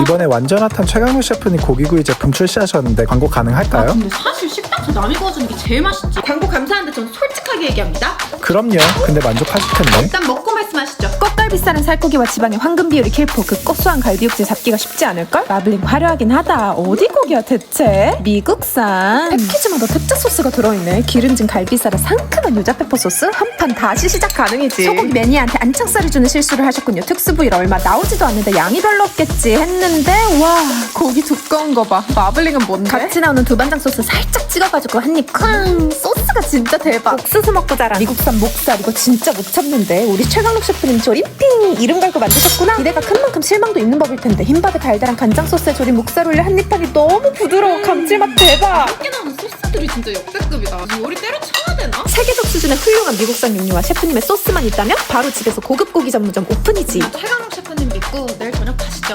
이번에 완전 핫한 최강무 셰프님 고기구이 제품 출시하셨는데 광고 가능할까요? 근데 사실 식당에서 남이 구워주는 게 제일 맛있지. 광고 감사한데 전 솔직하게 얘기합니다. 그럼요. 근데 만족하실 텐데. 일단 먹고. 꽃갈비살은 살코기와 지방의 황금 비율이 킬포 그 고소한 갈비 육질 잡기가 쉽지 않을걸? 마블링 화려하긴 하다. 어디 고기야 대체? 미국산. 패키지마다 특제 소스가 들어있네. 기름진 갈비살에 상큼한 유자 페퍼 소스? 한 판 다시 시작 가능이지. 소고기 매니아한테 안창살을 주는 실수를 하셨군요. 특수 부위라 얼마 나오지도 않는데 양이 별로 없겠지 했는데 와. 고기 두꺼운 거봐. 마블링은 뭔데? 같이 나오는 두반장 소스 살짝 찍어가지고 한입 쾅 소스가 진짜 대박. 옥수수 먹고 자란 미국산 목살. 이거 진짜 못 참는데. 우리 최강록 셰프님 조림핑 이름 걸고 만드셨구나 기대가 큰 만큼 실망도 있는 법일 텐데 흰밥에 달달한 간장 소스에 조린 목살 올려 한입 하기 너무 부드러워 감칠맛 대박 밖에 나오는 소스들이 진짜 역대급이다. 요리 때려쳐야 되나? 세계적 수준의 훌륭한 미국산 육류와 셰프님의 소스만 있다면 바로 집에서 고급 고기 전문점 오픈이지 최강욱 셰프님 믿고 내일 저녁 가시죠.